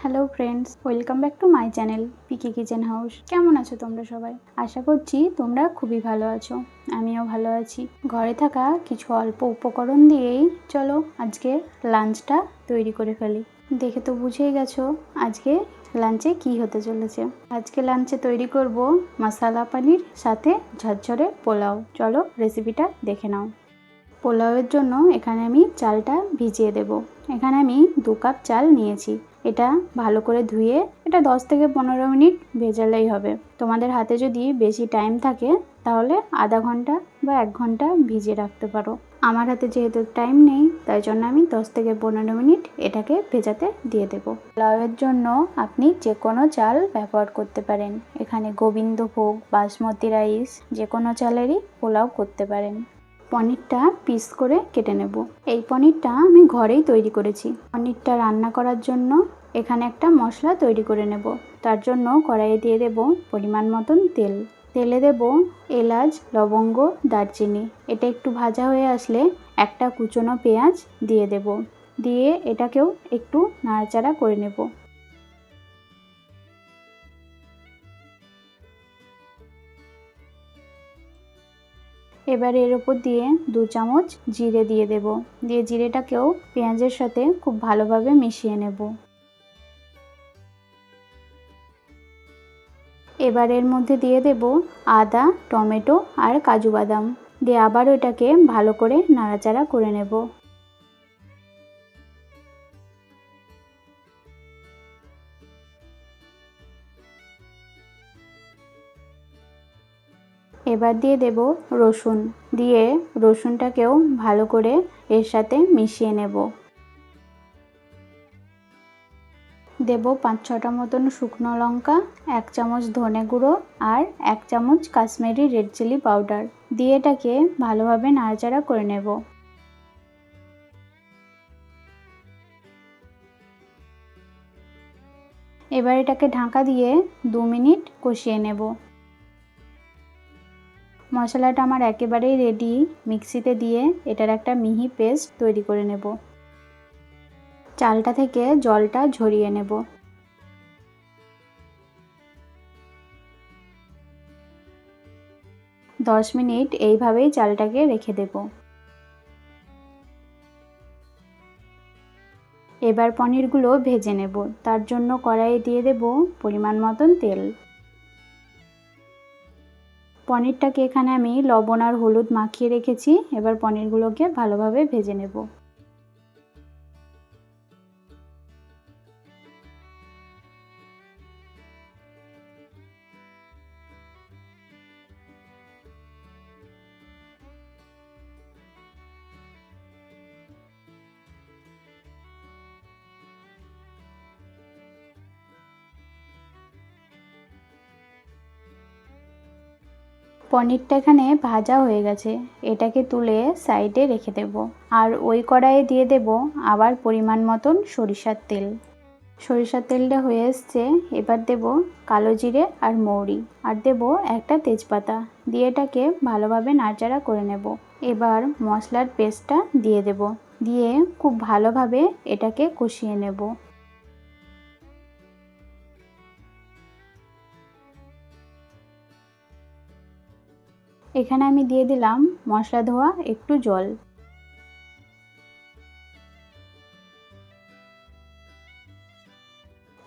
Hello friends welcome back to my channel PK kitchen house কেমন আছো তোমরা সবাই? আশা করছি তোমরা খুবই ভালো আছো। আমিও ভালো আছি। ঘরে থাকা কিছু অল্প উপকরণ দিয়েই চলো আজকে লাঞ্চটা তৈরি করে ফেলি। দেখে তো বুঝেই গেছো আজকে লাঞ্চে কি হতে চলেছে। আজকে লাঞ্চে তৈরি করব মশালা পানির সাথে ঝরঝরে পোলাও। চলো রেসিপিটা দেখে নাও। পোলাওয়ের জন্য এখানে আমি চালটা ভিজিয়ে দেব। এখানে আমি দু কাপ চাল নিয়েছি। এটা ভালো করে ধুয়ে এটা দশ থেকে পনেরো মিনিট ভেজালেই হবে। তোমাদের হাতে যদি বেশি টাইম থাকে, তাহলে আধা ঘণ্টা বা এক ঘণ্টা ভিজিয়ে রাখতে পারো। আমার হাতে যেহেতু টাইম নেই, তাই জন্য আমি দশ থেকে পনেরো মিনিট এটাকে ভেজাতে দিয়ে দেব। পোলাওয়ের জন্য আপনি যে কোনো চাল ব্যবহার করতে পারেন। এখানে গোবিন্দভোগ, বাসমতি রাইস যে কোনো চালেরই পোলাও করতে পারেন। পনিরটা পিস করে কেটে নেব। এই পনিরটা আমি ঘরেই তৈরি করেছি। পনিরটা রান্না করার জন্য এখানে একটা মশলা তৈরি করে নেব। তার জন্য কড়াইয়ে দিয়ে দেব পরিমাণ মতন তেল। তেলে দেব এলাচ, লবঙ্গ, দারচিনি। এটা একটু ভাজা হয়ে আসলে একটা কুচনো পেঁয়াজ দিয়ে দেব। দিয়ে এটাকেও একটু নাড়াচাড়া করে নেব। এবার এর উপর দিয়ে দু চামচ জিরে দিয়ে দেব। দিয়ে জিরেটাকেও পেঁয়াজের সাথে খুব ভালোভাবে মিশিয়ে নেব। এবার এর মধ্যে দিয়ে দেব আদা, টমেটো আর কাজু বাদাম। দিয়ে আবার ওটাকে ভালো করে নাড়াচাড়া করে নেব। এবার দিয়ে দেব রসুন। দিয়ে রসুনটাকেও ভালো করে এর সাথে মিশিয়ে নেব। দেব পাঁচ ছটা মতন শুকনো লঙ্কা, এক চামচ ধনে গুঁড়ো আর এক চামচ কাশ্মীরি রেড চিলি পাউডার। দিয়ে এটাকে ভালোভাবে নাড়াচাড়া করে নেব। এবার এটাকে ঢাকা দিয়ে দু মিনিট কষিয়ে নেব। মশলাটা আমার একেবারেই রেডি মিক্সিতে দিয়ে এটার একটা মিহি পেস্ট তৈরি করে নেব। চালটা থেকে জলটা ঝরিয়ে নেব। দশ মিনিট এইভাবেই চালটাকে রেখে দেব। এবার পনিরগুলো ভেজে নেব। তার জন্য কড়াইয়ে দিয়ে দেব পরিমাণ মতন তেল। পনিরটাকে এখানে আমি লবণ আর হলুদ মাখিয়ে রেখেছি। এবার পনিরগুলোকে ভালোভাবে ভেজে নেব। পনিরটা এখানে ভাজা হয়ে গেছে। এটাকে তুলে সাইডে রেখে দেব। আর ওই কড়াইয়ে দিয়ে দেব আবার পরিমাণ মতন সরিষার তেল। সরিষার তেলটা হয়ে এসছে। এবার দেব কালো জিরে আর মৌরি। আর দেব একটা তেজপাতা। দিয়ে এটাকে ভালোভাবে নাড়াচাড়া করে নেব। এবার মশলার পেস্টটা দিয়ে দেব। দিয়ে খুব ভালোভাবে এটাকে কষিয়ে নেব। এখানে আমি দিয়ে দিলাম মশলা ধোয়া, একটু জল।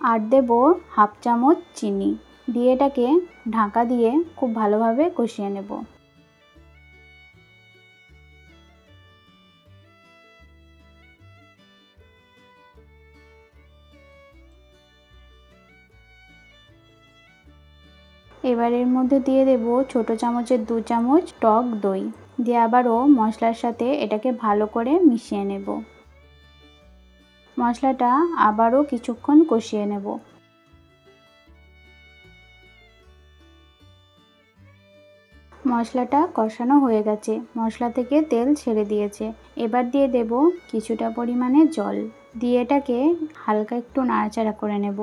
আর দেব হাফ চামচ চিনি। দিয়ে এটাকে ঢাকা দিয়ে খুব ভালোভাবে কষিয়ে নেব। এবার এর মধ্যে দিয়ে দেব ছোট চামচের দু চামচ টক দই। দিয়ে আবারও মশলার সাথে এটাকে ভালো করে মিশিয়ে নেব। মশলাটা আবারও কিছুক্ষণ কষিয়ে নেব। মশলাটা কষানো হয়ে গেছে। মশলা থেকে তেল ছেড়ে দিয়েছে। এবার দিয়ে দেব কিছুটা পরিমাণে জল। দিয়ে এটাকে হালকা একটু নাড়াচাড়া করে নেব।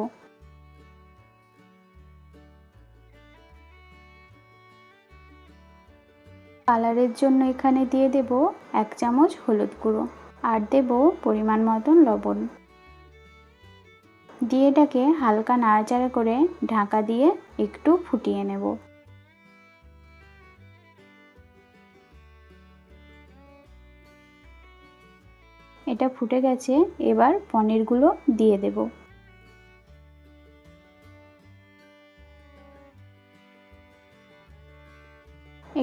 কালারের জন্য এখানে দিয়ে দেব এক চামচ হলুদ গুঁড়ো আর দেব পরিমাণ মতন লবণ। দিয়ে এটাকে হালকা নাড়াচাড়া করে ঢাকা দিয়ে একটু ফুটিয়ে নেব। এটা ফুটে গেছে, এবার পনিরগুলো দিয়ে দেব।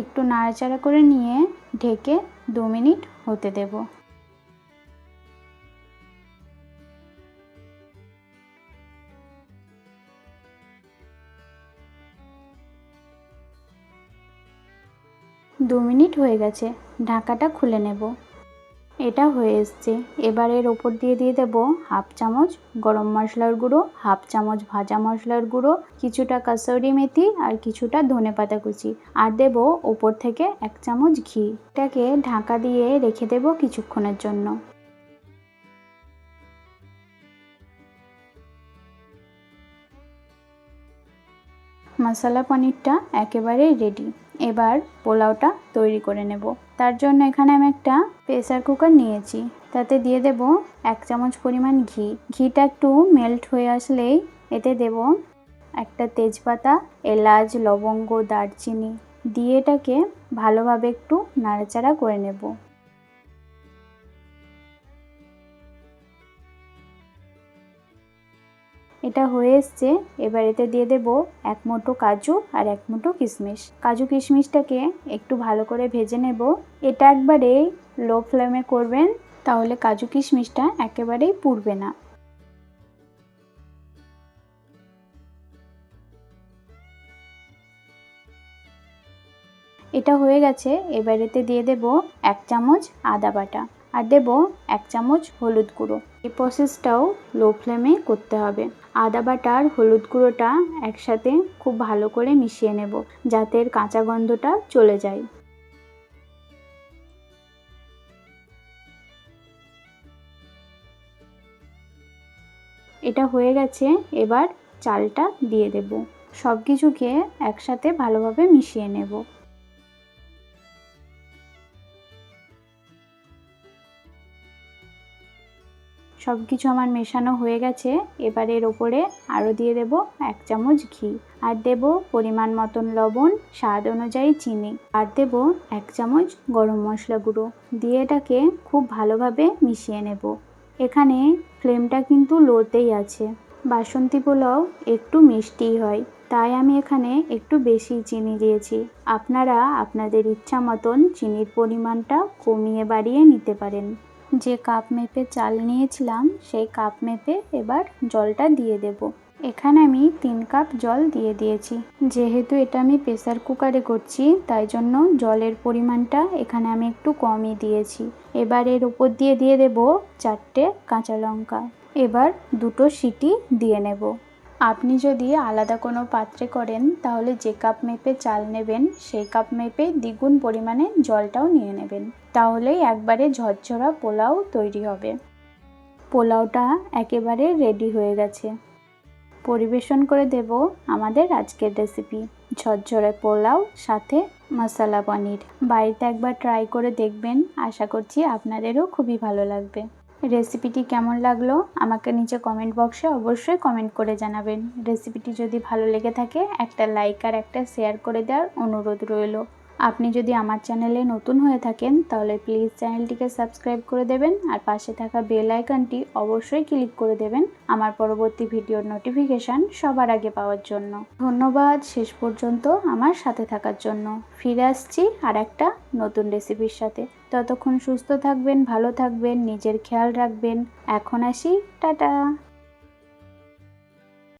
একটু নাড়াচাড়া করে নিয়ে ঢেকে দু মিনিট হতে দেব। দু মিনিট হয়ে গেছে, ঢাকাটা খুলে নেব। এটা হয়ে এসছে। এবার এর ওপর দিয়ে দিয়ে দেব হাফ চামচ গরম মশলার গুঁড়ো, হাফ চামচ ভাজা মশলার গুঁড়ো, কিছুটা কাসৌরি মেথি আর কিছুটা ধনে পাতা কুচি। আর দেব ওপর থেকে এক চামচ ঘি। এটাকে ঢাকা দিয়ে রেখে দেব কিছুক্ষণের জন্য। মশলা পনিরটা একেবারেই রেডি এবার পোলাওটা তৈরি করে নেব। তার জন্য এখানে আমি একটা প্রেসার কুকার নিয়েছি। তাতে দিয়ে দেব এক চামচ পরিমাণ ঘি। ঘিটা একটু মেল্ট হয়ে আসলেই এতে দেব একটা তেজপাতা, এলাচ, লবঙ্গ, দারচিনি। দিয়ে এটাকে ভালোভাবে একটু নাড়াচাড়া করে নেব। এটা হয়ে এসছে। এবার এতে দিয়ে দেব এক মুঠো কাজু আর এক মুঠো কিশমিশ। কাজু কিশমিশটাকে একটু ভালো করে ভেজে নেব। এটা একবারে লো ফ্লেমে করবেন, তাহলে কাজু কিশমিশটা একেবারেই পুড়বে না। এটা হয়ে গেছে। এবার এতে দিয়ে দেব এক চামচ আদা বাটা। আর দেব এক চামচ হলুদ গুঁড়ো। এই প্রসেসটাও লো ফ্লেমে করতে হবে। আদা বাটা আর হলুদ গুঁড়োটা একসাথে খুব ভালো করে মিশিয়ে নেব, যাতে এর কাঁচা গন্ধটা চলে যায়। এটা হয়ে গেছে, এবার চালটা দিয়ে দেব। সব কিছুকে একসাথে ভালোভাবে মিশিয়ে নেব। সব কিছু আমার মেশানো হয়ে গেছে। এবার এর ওপরে আরও দিয়ে দেব এক চামচ ঘি। আর দেব পরিমাণ মতন লবণ, স্বাদ অনুযায়ী চিনি। আর দেব এক চামচ গরম মশলা গুঁড়ো। দিয়ে এটাকে খুব ভালোভাবে মিশিয়ে নেব। এখানে ফ্লেমটা কিন্তু লোতেই আছে। বাসন্তী পোলাও একটু মিষ্টিই হয়। তাই আমি এখানে একটু বেশি চিনি দিয়েছি। আপনারা আপনাদের ইচ্ছা মতন চিনির পরিমাণটা কমিয়ে বাড়িয়ে নিতে পারেন। যে কাপ মেপে চাল নিয়েছিলাম, সেই কাপ মেপে এবার জলটা দিয়ে দেব। এখানে আমি তিন কাপ জল দিয়ে দিয়েছি। যেহেতু এটা আমি প্রেসার কুকারে করছি, তাই জন্য জলের পরিমাণটা এখানে আমি একটু কমই দিয়েছি। এবার এর উপর দিয়ে দিয়ে দেব চারটে কাঁচা লঙ্কা। এবার দুটো সিটি দিয়ে নেব। আপনি যদি আলাদা কোনো পাত্রে করেন, তাহলে যে কাপ মেপে চাল নেবেন, সেই কাপ মেপে দ্বিগুণ পরিমাণে জলটাও নিয়ে নেবেন। তাহলেই একবারে ঝরঝরা পোলাও তৈরি হবে। পোলাওটা একেবারে রেডি হয়ে গেছে। পরিবেশন করে দেব আমাদের আজকের রেসিপি ঝরঝরে পোলাও, সাথে মশলা পনির। বাড়িতে একবার ট্রাই করে দেখবেন। আশা করছি আপনাদেরও খুবই ভালো লাগবে। রেসিপিটি কেমন লাগল আমাকে নিচে কমেন্ট বক্সে অবশ্যই কমেন্ট করে জানাবেন। রেসিপিটি যদি ভালো লেগে থাকে, একটা লাইক আর একটা শেয়ার করে দেওয়ার অনুরোধ রইল। আপনি যদি আমার চ্যানেলে নতুন হয়ে থাকেন, তাহলে প্লিজ চ্যানেলটিকে সাবস্ক্রাইব করে দেবেন আর পাশে থাকা বেল আইকনটি অবশ্যই ক্লিক করে দেবেন আমার পরবর্তী ভিডিওর নোটিফিকেশান সবার আগে পাওয়ার জন্য। ধন্যবাদ শেষ পর্যন্ত আমার সাথে থাকার জন্য। ফিরে আসছি আর একটা নতুন রেসিপির সাথে। ততক্ষণ সুস্থ থাকবেন, ভালো থাকবেন, নিজের খেয়াল রাখবেন। এখন আসি, টাটা!